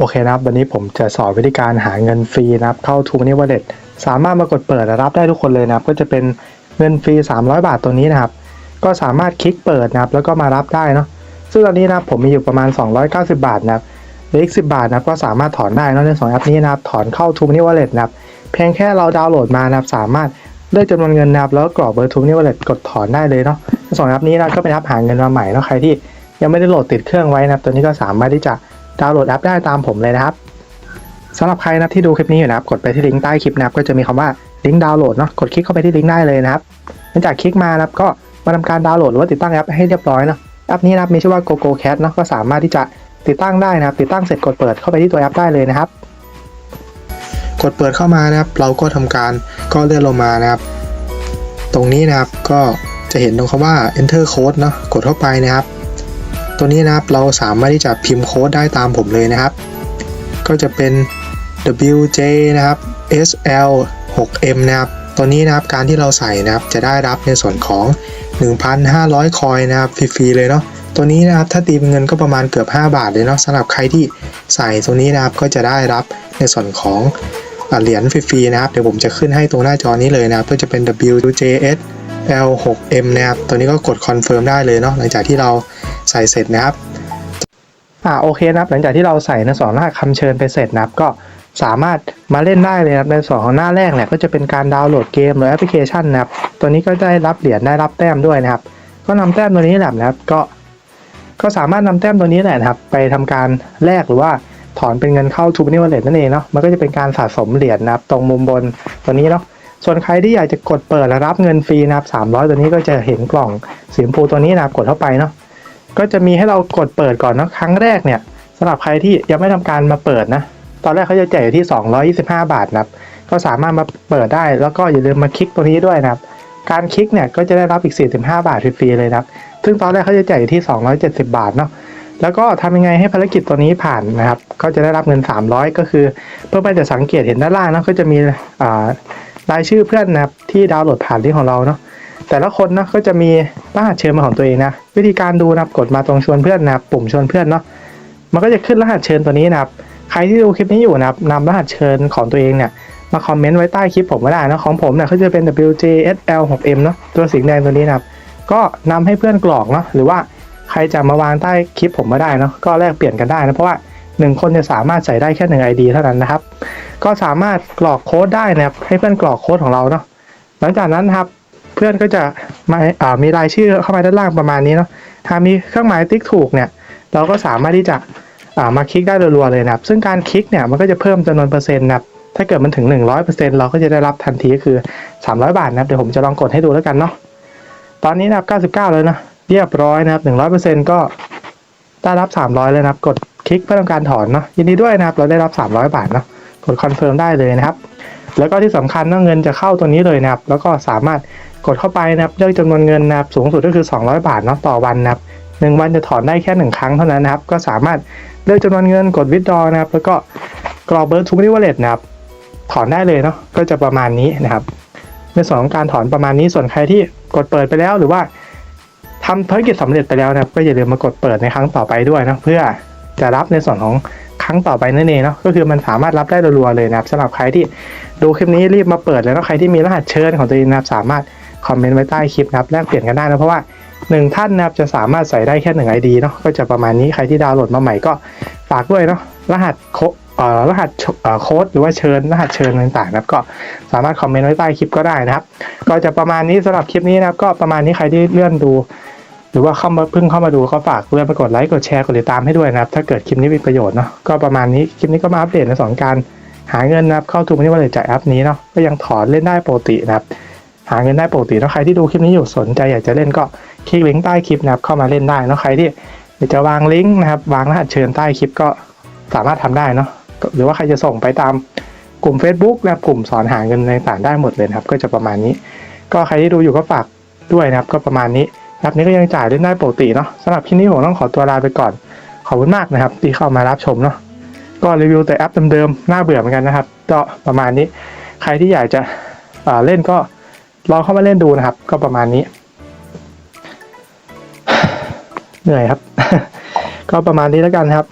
โอเคนะครับ วันนี้ผมจะสอนวิธีการหาเงินฟรีนะครับ เข้า t ู m o n e y Wallet สามารถมากดเปิดรับได้ทุกคนเลยนะครับ ก็จะเป็นเงินฟรี 300 บาทตัวนี้นะครับ ก็สามารถคลิกเปิดนะครับ แล้วก็มารับได้เนาะ ซึ่งตอนนี้นะครับผมมีอยู่ประมาณ 290 บาทนะครับเหลืออีก10 บาทนะครับ ก็สามารถถอนได้นอะในสองแอปนี้นะครับ ถอนเข้า t ู m o n e y Wallet นะครับ เพียงแค่เราดาวน์โหลดมานะครับ สามารถเลือกจำนวนเงินนะครับ แล้วก็กรอกเบอร์ t ู m o n e y Wallet กดถอนได้เลยเนาะในสองแอปนี้นะก็เป็นแอปหาเงินมาใหม่เนาะใครที่ยังไม่ได้โหลดติดเครื่องไว้นะครับ ตัวนี้ก็สามารถที่จะ ดาวน์โหลดแอปได้ตามผมเลยนะครับสำหรับใครนะที่ดูคลิปนี้อยู่นะครับ กดไปที่ลิงก์ใต้คลิปนะครับก็จะมีคำว่าลิงก์ดาวน์โหลดเนาะกดคลิกเข้าไปที่ลิงก์ได้เลยนะครับหลังจากคลิกมานะครับก็มาทำการดาวน์โหลดหรือว่าติดตั้งแอปให้เรียบร้อยเนาะแอปนี้นะครับมีชื่อว่า GoGo Cat เนาะก็สามารถที่จะติดตั้งได้นะครับ ติดตั้งเสร็จกดเปิดเข้าไปที่ตัวแอปได้เลยนะครับ กดเปิดเข้ามานะครับ เราก็ทำการก็เลื่อนลงมานะครับ ตรงนี้นะครับก็จะเห็นตรงคำว่า enter code เนาะกดเข้าไปนะครับ ตัวนี้นะครับเราสามารถที่จะพิมพ์โค้ดได้ตามผมเลยนะครับ ก็จะเป็น WJ นะครับ SL 6M นะครับตัวนี้นะครับการที่เราใส่นะครับจะได้รับในส่วนของ 1,500 คอยนะครับฟรีๆเลยเนาะตัวนี้นะครับถ้าตีเป็นเงินก็ประมาณเกือบ 5 บาทเลยเนาะสำหรับใครที่ใส่ตัวนี้นะครับก็จะได้รับในส่วนของเหรียญฟรีๆนะครับเดี๋ยวผมจะขึ้นให้ตรงหน้าจอนี้เลยนะครับก็จะเป็น WJS L6M นะครับตัวนี้ก็กดคอนเฟิร์มได้เลยเนาะหลังจากที่เรา ใส่เสร็จนะครับอ่าโอเคนะครับหลังจากที่เราใส่ในสองรหัสคำเชิญไปเสร็จนะครับก็สามารถมาเล่นได้เลยนะครับในส่วนของหน้าแรกเนี่ยก็จะเป็นการดาวน์โหลดเกมหรือแอปพลิเคชันนะครับตัวนี้ก็ได้รับเหรียญได้รับแต้มด้วยนะครับ ก็นำแต้มตัวนี้แหละนะครับ ก็ก็สามารถนำแต้มตัวนี้แหละนะครับ ไปทำการแลกหรือว่าถอนเป็นเงินเข้า t ู m o n e y Wallet นั่นเองเนาะมันก็จะเป็นการสะสมเหรียญนะครับ ตรงมุมบนตัวนี้เนาะส่วนใครที่อยากจะกดเปิดและรับเงินฟรีนะครับ300 ตัวนี้ก็จะเห็นกล่องสีชมพูตัวนี้นะครับกดเข้าไปเนาะ ก็จะมีให้เรากดเปิดก่อนนะครั้งแรกเนี่ยสำหรับใครที่ยังไม่ทำการมาเปิดนะ ตอนแรกเขาจะแจกอยู่ที่ 225 บาทนะครับก็สามารถมาเปิดได้แล้วก็อย่าลืมมาคลิกตัวนี้ด้วยนะครับ การคลิกเนี่ยก็จะได้รับอีก 45 บาทฟรีๆเลยนะครับ ซึ่งตอนแรกเขาจะแจกอยู่ที่ 270 บาทเนาะแล้วก็ทำยังไงให้ภารกิจตัวนี้ผ่านนะครับ ก็จะได้รับเงิน 300 ก็คือ เพื่อนๆจะสังเกตเห็นด้านล่างนะก็จะมีรายชื่อเพื่อนนะครับที่ดาวน์โหลดผ่านลิงก์ของเราเนาะ แต่ละคนนะก็จะมีรหัสเชิญมาของตัวเองนะ วิธีการดูนะครับกดมาตรงชวนเพื่อนนะครับปุ่มชวนเพื่อนเนาะมันก็จะขึ้นรหัสเชิญตัวนี้นะครับใครที่ดูคลิปนี้อยู่นะครับนำรหัสเชิญของตัวเองเนี่ยมาคอมเมนต์ไว้ใต้คลิปผมก็ได้นะของผมเนี่ยเขาจะเป็น WJSL6M เนาะตัวสีแดงตัวนี้นะครับก็นำให้เพื่อนกรอกเนาะหรือว่าใครจะมาวางใต้คลิปผมก็ได้เนาะก็แลกเปลี่ยนกันได้นะเพราะว่าหนึ่งคนจะสามารถใส่ได้แค่หนึ่ง ID เท่านั้นนะครับ ก็สามารถกรอกโค้ดได้นะครับให้เพื่อนกรอกโค้ดของเราเนาะหลังจากนั้นนะครับ เพื่อนก็จะมาอ่ามีรายชื่อเข้ามาด้านล่างประมาณนี้เนาะถ้ามีเครื่องหมายติ๊กถูกเนี่ย เราก็สามารถที่จะอ่ามาคลิกได้รัวๆเลยนะครับ ซึ่งการคลิกเนี่ยมันก็จะเพิ่มจำนวนเปอร์เซ็นต์นะครับถ้าเกิดมันถึง 100%เราก็จะได้รับทันทีก็คือ 300 บาทนะครับเดี๋ยวผมจะลองกดให้ดูแล้วกันเนาะตอนนี้นะครับ 99 เลยนะเรียบร้อยนะครับ 100%ก็ได้รับ 300 เลยนะครับ กดคลิกเพื่อทำการถอนเนาะยินดีด้วยนะครับ เราได้รับ 300 บาทเนาะกดคอนเฟิร์มได้เลยนะครับ แล้วก็ที่สำคัญนะเงินจะเข้าตัวนี้เลยนะครับ แล้วก็สามารถ กดเข้าไปนะครับเลือกจำนวนเงินนะครับสูงสุดก็คือ 200 บาทเนาะต่อวันนะครับหนึ่งวันจะถอนได้แค่หนึ่งครั้งเท่านั้นนะครับ ก็สามารถเลือกจำนวนเงินกดวิดดอนะครับ แล้วก็กรอกเบอร์ทูมิวอลเล็ตนะครับ ถอนได้เลยเนาะก็จะประมาณนี้นะครับ ในส่วนของการถอนประมาณนี้ส่วนใครที่กดเปิดไปแล้วหรือว่าทำภารกิจสำเร็จไปแล้วนะครับ ก็อย่าลืมมากดเปิดในครั้งต่อไปด้วยนะเพื่อจะรับในส่วนของครั้งต่อไปนั่นเองเนาะก็คือมันสามารถรับได้รัวๆเลยนะครับสำหรับใครที่ดูคลิปนี้รีบมาเปิดเลยนะใครที่มีรหัสเชิญของตัวเองนะครับสามารถ คอมเมนต์ไว้ใต้คลิปนะครับแลกเปลี่ยนกันได้นะเพราะว่าหนึ่งท่านนะครับจะสามารถใส่ได้แค่หนึ่งไอดีเนาะก็จะประมาณนี้ใครที่ดาวน์โหลดมาใหม่ก็ฝากด้วยเนาะรหัสโคเอ่อรหัสโค้ดหรือว่าเชิญรหัสเชิญต่างๆนะครับก็สามารถคอมเมนต์ไว้ใต้คลิปก็ได้นะครับ ก็จะประมาณนี้สำหรับคลิปนี้นะครับ ก็ประมาณนี้ใครที่เลื่อนดู หรือว่าเข้ามาเพิ่งเข้ามาดูก็ฝากเลื่อนไปกดไลค์กดแชร์กดติดตามให้ด้วยนะครับ ถ้าเกิดคลิปนี้มีประโยชน์เนาะก็ประมาณนี้คลิปนี้ก็มาอัปเดตในสองการหาเงินนะครับเข้าทูมันนี่วันเลยจากแอปนี้เนาะก็ยังถอนเล่นได้ปกตินะครับ หาเงินได้ปกติแล้วใครที่ดูคลิปนี้อยู่สนใจอยากจะเล่นก็คลิกลิงก์ใต้คลิปนะครับเข้ามาเล่นได้เนาะใครที่อยากจะวางลิงก์นะครับวางรหัสเชิญใต้คลิปก็สามารถทำได้เนาะหรือว่าใครจะส่งไปตามกลุ่ม Facebook นะครับกลุ่มสอนหาเงินต่างๆได้หมดเลยครับก็จะประมาณนี้ ก็ใครที่ดูอยู่ก็ฝากด้วยนะครับก็ประมาณนี้แอปนี้ก็ยังจ่ายเล่นได้ปกติเนาะสำหรับคลิปนี้ผมต้องขอตัวลาไปก่อน ขอบคุณมากนะครับ ที่เข้ามารับชมเนาะก็รีวิวแต่แอปเดิมๆน่าเบื่อเหมือนกันนะครับ ก็ประมาณนี้ ใครที่อยากจะเล่นก็ ลองเข้ามาเล่นดูนะครับ ก็ประมาณนี้ เหนื่อยครับ ก็ประมาณนี้แล้วกันครับ